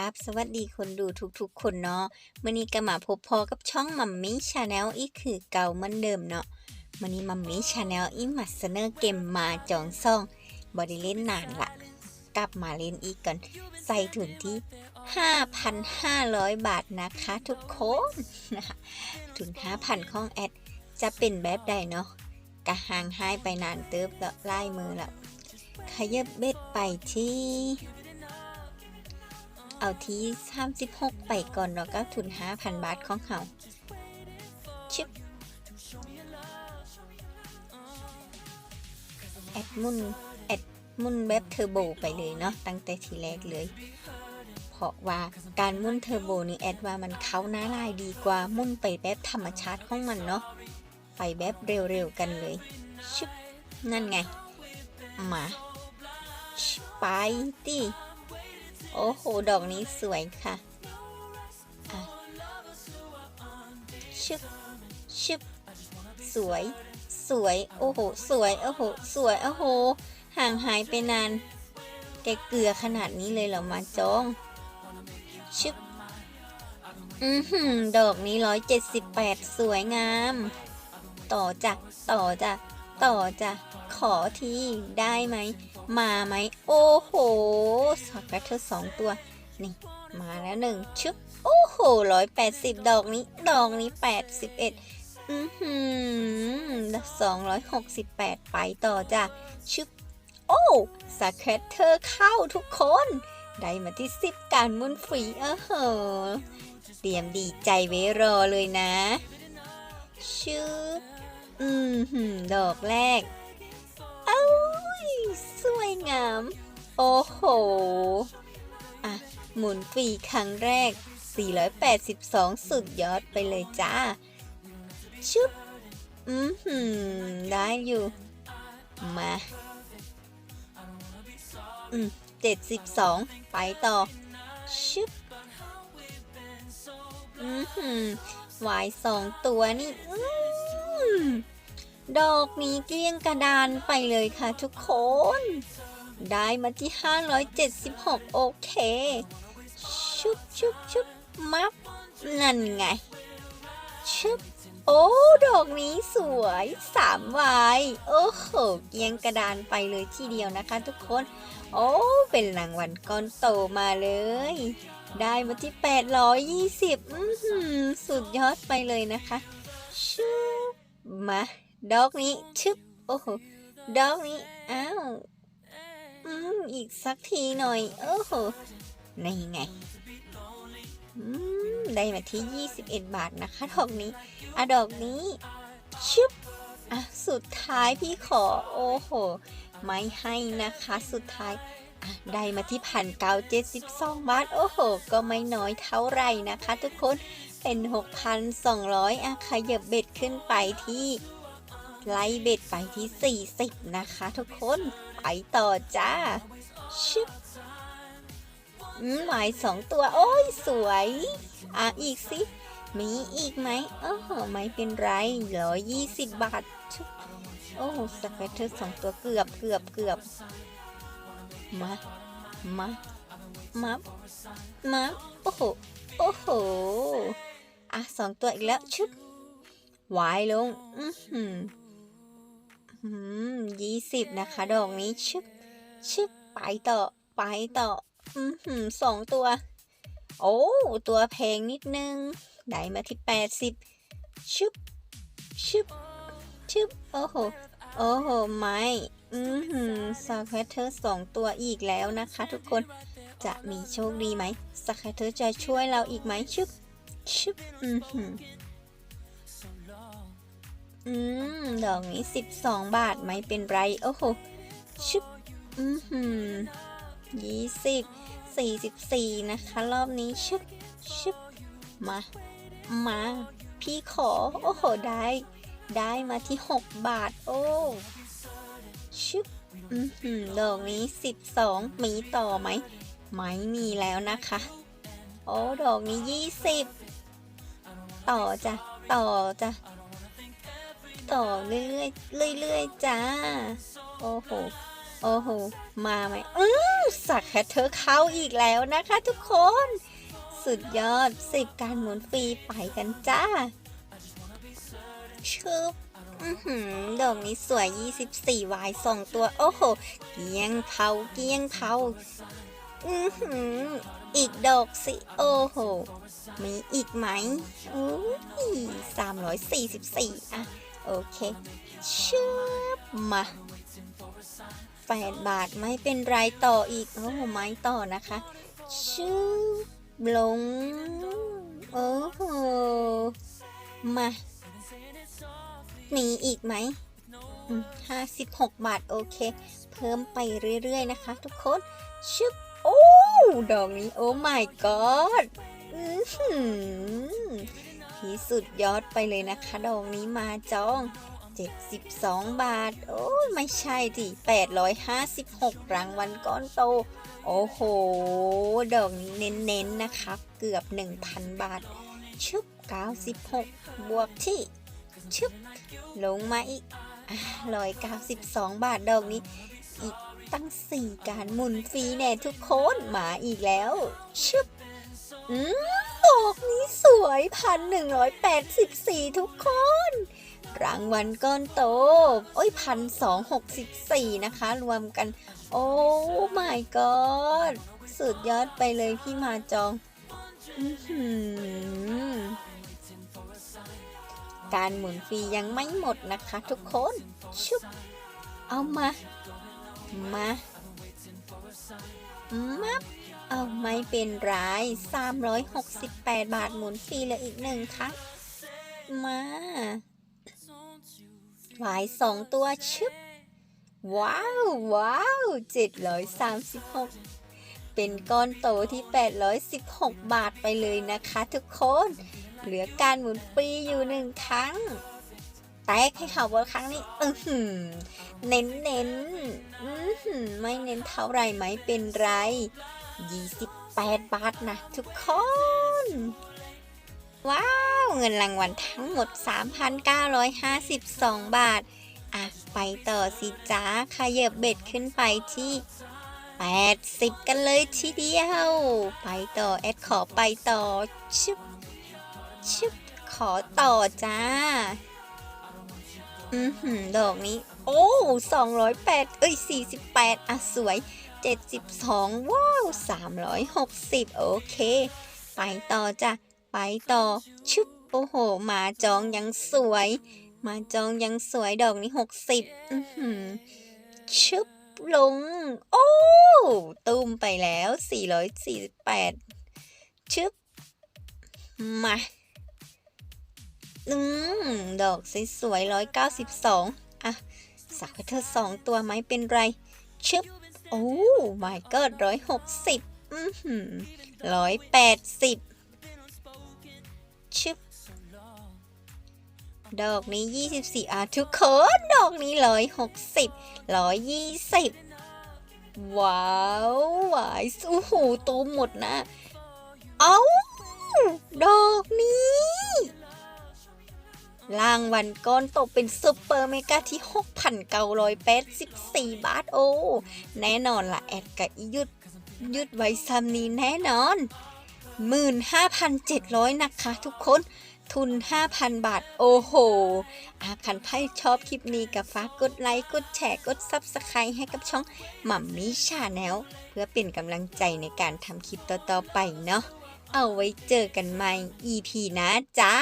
กับ สวัสดีคนดูทุกๆ คนเนาะมื่อนี้ก็มาพบพอกับช่องมัมมี่ชาแนลอีกคือเก่าเหมือนเดิมเนาะมื่อนี้มัมมี่ชาแนลอีมาเสนอเกมมาจองซ่องบอได้เล่นนานละกลับมาเล่นอีกกันใส่ทุนที่ 5,500 บาทนะคะทุกคนนะคะทุน5,000ของแอดจะเป็นแบบใดเนาะกะห่างหายไปนานเติบแล้วไล่มือแล้วขยับเบ็ดไปที่ เอาที่36ไปก่อนเนาะก็ทุน 5,000 บาทของเขาชิปแอดมุนแอดมุนแบบเทอร์โบไปเลยเนาะตั้งแต่ทีแรกเลย เพราะว่าการมุ่นเทอร์โบนี่แอดว่ามันเข้าหน้าลายดีกว่ามุ่นไปแบบธรรมชาติของมันเนาะไปแบบเร็วๆกันเลยชิปนั่นไงมาชิปไปดิ โอ้โห ดอกนี้สวยค่ะชึบชึบสวย สวย โอ้โห สวย โอ้โห สวย โอ้โห ห่างหายไปนาน แกเกลือขนาดนี้เลยเหรอมาจองชึบอือหือดอกนี้ร้อยเจ็ดสิบแปดสวยงาม ต่อจ้ะต่อจ้ะต่อจ้ะขอทีได้ไหม มาไหมโอ้โหสอดแบตเตอร์สองตัวนี่มาแล้วหนึ่งชึบโอ้โหร้อยแปดสิบดอกนี้ดอกนี้แปดสิบเอ็ดอือหือสองร้อยหกสิบแปดไปต่อจ้ะชึบโอ้สแคตเตอเข้าทุกคน ได้มาที่สิบการมุนฟรีเออเหอเตรียมดีใจไว้รอเลยนะ ชึบอืมหืมดอกแรก สวยงาม โอ้โห อะ หมุนฟรีครั้งแรก 482 สุดยอดไปเลยจ้า ชุบ อืมหืมได้อยู่ มา อืม72 ไปต่อ ชุบ อืมหืมวายสองตัวนี่ อืม ดอกนี้เกลี้ยงกระดานไปเลยค่ะทุกคน ได้มาที่ 576 โอเค ชุบชุบชุบมับนั่นไง ชุบโอ้ ดอกนี้สวยสามวายโอ้โหเกลี้ยงกระดานไปเลยทีเดียวนะคะทุกคน โอ้ เป็นรางวัลก้อนโตมาเลย ได้มาที่ 820 อื้อหือสุดยอดไปเลยนะคะ ชุบมา ดอกนี้ชึบโอ้โหดอกนี้อ้าวอืมอีกสักทีหน่อย โอ้โหนี่ไงอืมได้มาที่ 21 บาทนะคะดอกนี้อะดอกนี้ชึบอะสุดท้ายพี่ขอโอ้โห ไม่ให้นะคะสุดท้ายได้มาที่พันเก้าเจ็ดสิบสองบาท โอ้โห ก็ไม่น้อยเท่าไหร่นะคะ ทุกคนเป็น 6,200อะขยับเบ็ดขึ้นไปที่ ไล่เบ็ดไปที่ 40 นะคะทุกคนไปต่อจ้าชึบหมายสองตัว โอ้ย สวย อะ อีกสิ มีอีกไหมโอ้โหไม่เป็นไรร้อยี่สิบบาทชึบโอ้โหสเปเตอร์สองตัวเกือบเกือบเกือบมา มา มามาโอ้โห โอ้โห อะสองตัวอีกแล้วชึบวายลง อือหืออืม ยี่สิบนะคะ ดอกนี้ชึบชึบไปต่อ ไปต่อ อือหือสองตัว โอ้ ตัวแพงนิดนึง ได้มาที่แปดสิบชึบชึบชึบโอ้โห โอ้โห ไม่ อือหือสแคตเตอร์สองตัวอีกแล้วนะคะ ทุกคน จะมีโชคดีไหมสแคตเตอร์จะช่วยเราอีกไหมชึบชึบอือหื อืม ดอกนี้สิบสองบาทไม่เป็นไร โอ้โหชึบอือหือยี่สิบสี่สิบสี่นะคะ รอบนี้ชึบชึบมา มา พี่ขอ โอ้โห ได้ ได้มาที่หกบาท โอ้ชึบอือหือดอกนี้สิบสองมีต่อไหม ไม่มีแล้วนะคะ โอ้ ดอกนี้ยี่สิบต่อจ้ะ ต่อจ้ะ ต่อเรื่อยๆเรื่อยๆจ้า โอ้โห โอ้โห มาไหมอืมสักแคทเธอเข้าอีกแล้วนะคะทุกคน สุดยอดสิบการหมุนฟรีไปกันจ้าชึบอือหือดอกนี้สวย 24วายสองตัว โอ้โห เกียงเผาเกียงเผาอือหือ อีกดอกสิ โอ้โห มีอีกไหมอุ้ยสามร้อยสี่สิบสี่อะ โอเคชึบมาแปดบาทไม่เป็นไรต่ออีกโอ้โหไม้ต่อนะคะชึบลง โอ้โห มามีอีกไหมห้าสิบหกบาท โอเค เพิ่มไปเรื่อยๆนะคะ ทุกคนชึบโอ้ดอกนี้ โอ้ my god อื้อหือ ที่สุดยอดไปเลยนะคะ ดอกนี้มาจอง 72 บาท โอ้ยไม่ใช่ดิ856 รางวัลก้อนโต โอ้โห ดอกนี้เน้นๆนะคะ เกือบ 1,000 บาท ชึบ 96 บวกที่ ชึบ ลงมาอีก192บาทดอกนี้ อีกตั้ง4การหมุนฟรีแน่ทุกคนมาอีกแล้ว ชึบ อืม อกนี้สวยพันหนึ่งร้อยแปดสิบสี่ทุกคน รางวัลก้อนโต โอ้ยพันสองหกสิบสี่นะคะ รวมกัน โอ้ my god สุดยอดไปเลยพี่มาจองอการหมุนฟรียังไม่หมดนะคะทุกคน ชุบ เอามา มา มับ เอาไม่เป็นไร368 บาทหมุนฟรีเลยอีกหนึ่งครั้งมาหวายสองตัวชึบ ว้าว ว้าว736เป็นก้อนโตที่816บาทไปเลยนะคะทุกคน เหลือการหมุนฟรีอยู่หนึ่งครั้ง ตกให้เขาบนครั้งนี้อือหือเน้นเน้นอื้อหือไม่เน้นเท่าไรไหมเป็นไร 28 บาทนะทุกคน ว้าว เงินรางวัลทั้งหมด 3,952 บาท อะ ไปต่อสิจ้าขยับเบ็ดขึ้นไปที่80 กันเลยทีเดียว ไปต่อ แอดขอไปต่อชึบชึบขอต่อจ้า อือหือดอกนี้ โอ้208เอ้ย48อะสวย72ว้าว360โอเค ไปต่อจ้ะ ไปต่อ ชุบโอ้โห มาจองยังสวย มาจองยังสวยดอกนี้60อือหือชุบลง โอ้ตุ้มไปแล้ว 448 ชึบ มา อืมดอกสวยๆร้อยเก้าสิบสองอะ สักให้เธอสองตัวไหมเป็นไร ชึบ โอ้ my god ร้อยหกสิบอือหือร้อยแปดสิบชึบ ดอกนี้ยี่สิบสี่อะทุกคน ดอกนี้ร้อยหกสิบร้อยยี่สิบว้าวหวายโอ้โหตูมหมดนะ เอาดอก รางวัลก้อนโตเป็นซุปเปอร์เมกาที่ 6,984 บาทโอ้ แน่นอนละแอดกะอียุดยุดไว้ซ้ำนี้แน่นอน 15,700 นะคะทุกคนทุน 5,000 บาท โอ้โห อาคันไพ่ชอบคลิปนี้กับฝากกดไลค์ กดแชร์ กดซับสไครต์ให้กับช่องหม่ำมี่ชาแนลเพื่อเป็นกำลังใจในการทำคลิปต่อ ๆ ไปเนาะ เอาไว้เจอกันใหม่ EP นะจ้า